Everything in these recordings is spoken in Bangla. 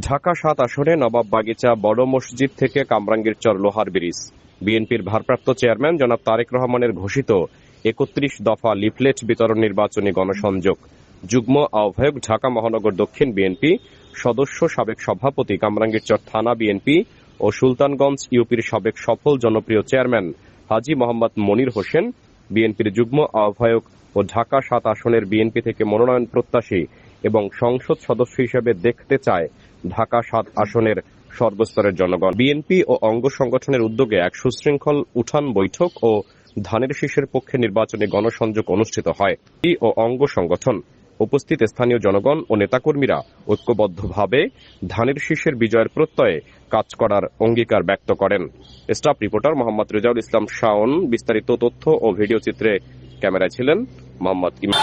ঢাকা সাত আসনে নবাব বাগিচা বড় মসজিদ থেকে কামরাঙ্গীরচর লোহার ব্রিজ। বিএনপির ভারপ্রাপ্ত চেয়ারম্যান জনাব তারেক রহমানের ঘোষিত একত্রিশ দফা লিফলেট বিতরণ নির্বাচনী গণসংযোগ। যুগ্ম আহ্বায়ক ঢাকা মহানগর দক্ষিণ বিএনপি, সদস্য সাবেক সভাপতি কামরাঙ্গীরচর থানা বিএনপি ও সুলতানগঞ্জ ইউপির সাবেক সফল জনপ্রিয় চেয়ারম্যান হাজী মোহাম্মদ মনির হোসেন, বিএনপির যুগ্ম আহ্বায়ক ও ঢাকা সাত আসনের বিএনপি থেকে মনোনয়ন প্রত্যাশী এবং সংসদ সদস্য হিসেবে দেখতে চায় ঢাকা সাত আসনের সর্বস্তরের জনগণ। বিএনপি ও অঙ্গ সংগঠনের উদ্যোগে এক সুশৃঙ্খল উঠান বৈঠক ও ধানের শীষের পক্ষে নির্বাচনে গণসংযোগ অনুষ্ঠিত হয়। ই ও অঙ্গ সংগঠন উপস্থিত স্থানীয় জনগণ ও নেতাকর্মীরা ঐক্যবদ্ধভাবে ধানের শীষের বিজয়ের প্রত্যয়ে কাজ করার অঙ্গীকার ব্যক্ত করেন। স্টাফ রিপোর্টার মোহাম্মদ রেজাউল ইসলাম শাওন বিস্তারিত তথ্য ও ভিডিও চিত্রে ক্যামেরায় ছিলেন মোহাম্মদ ইমা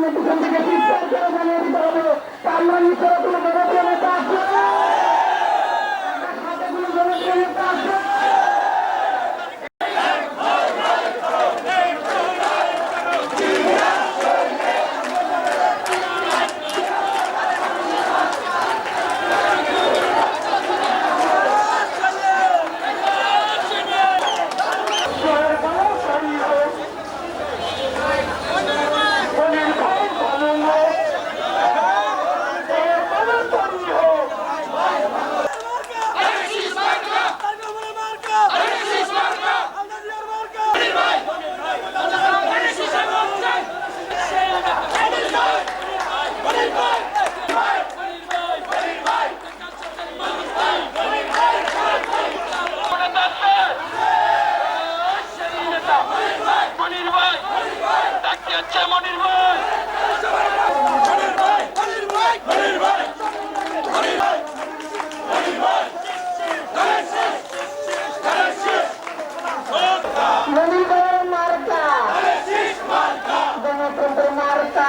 সামনে পিছন থেকে চিৎকার করে হবে। মনির ভাই ডাকতে হচ্ছে মনির ভাই নবীনের মার্কা গণতন্ত্রের মার্কা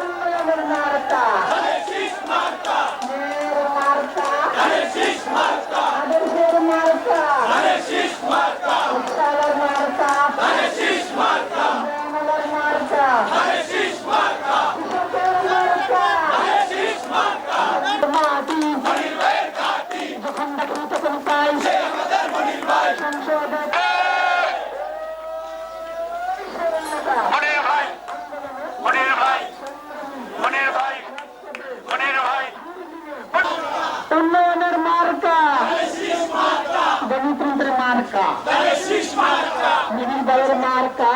উন্নয়নের মার্কা মেয়ের মার্কা আদর্শের মার্কা উৎসাহের মার্কা জয়মালার মার্কা কৃষকের মার্কা মাটি যখন দেখি তখন পাই সংসদে মনির ভাই মনির ভাই মনির ভাই মনির ভাই উন্নয়নের মার্কা। গণতন্ত্রের মার্কা। মিহির দলের মার্কা।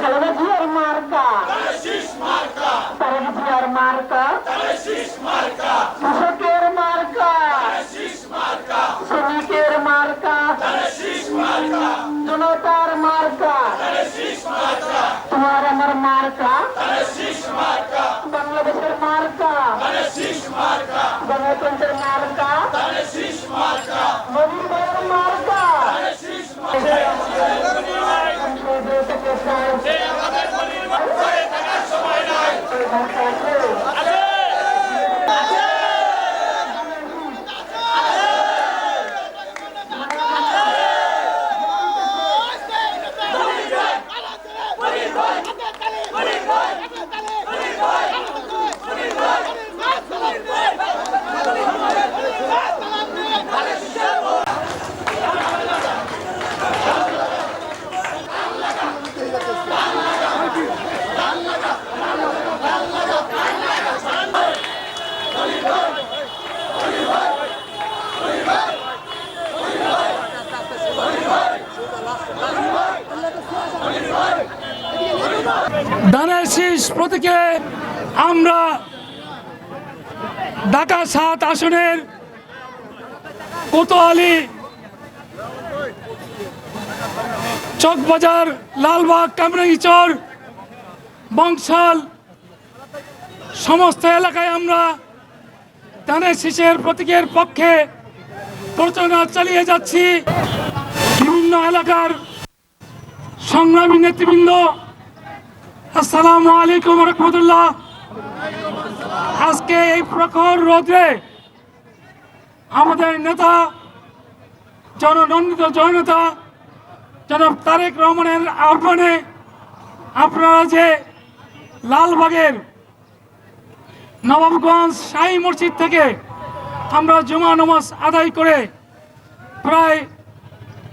খালেদা জিয়ার মার্কা। তারেক জিয়ার মার্কা। কৃষকের গণতন্ত্রের মার্কা নবীনের মার্কা থেকে প্রতীকে আমরা ঢাকা সাত আসনের কোতোয়ালি চকবাজার, লালবাগ কামরাঙ্গিচর বংশাল সমস্ত এলাকায় আমরা ধানের শীষের প্রতীকের পক্ষে প্রচারণা চালিয়ে যাচ্ছি। বিভিন্ন এলাকার সংগ্রামী নেতৃবৃন্দ আসসালামু আলাইকুম রহমতুল্লাহ। আজকে এই প্রখর রোদ্রে আমাদের নেতা, জননন্দিত জননেতা জনাব তারেক রহমানের আহ্বানে আপনারা যে লালবাগের নবাবগঞ্জ শাহী মসজিদ থেকে আমরা জুমা নামাজ আদায় করে প্রায়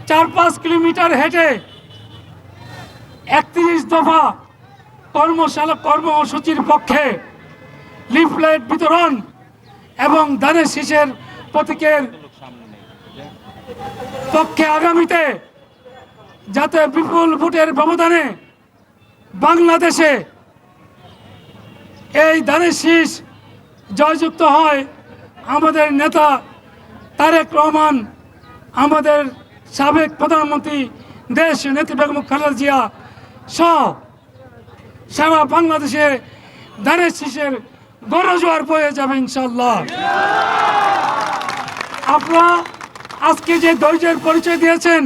চার পাঁচ কিলোমিটার হেঁটে একত্রিশ দফা কর্মশালা কর্মসূচির পক্ষে লিফলেট বিতরণ এবং ধানের শীষের প্রতীকের পক্ষে আগামীতে যাতে বিপুল ভোটের ব্যবধানে বাংলাদেশে এই ধানের শীষ জয়যুক্ত হয়, আমাদের নেতা তারেক রহমান, আমাদের সাবেক প্রধানমন্ত্রী দেশ নেত্রী বেগম খালেদা জিয়া সহ সারা বাংলাদেশে ধানের শীষের গণজোয়ার বয়ে যাবে ইনশাল্লাহ আপনারা আজকে যে ধৈর্যের পরিচয় দিয়েছেন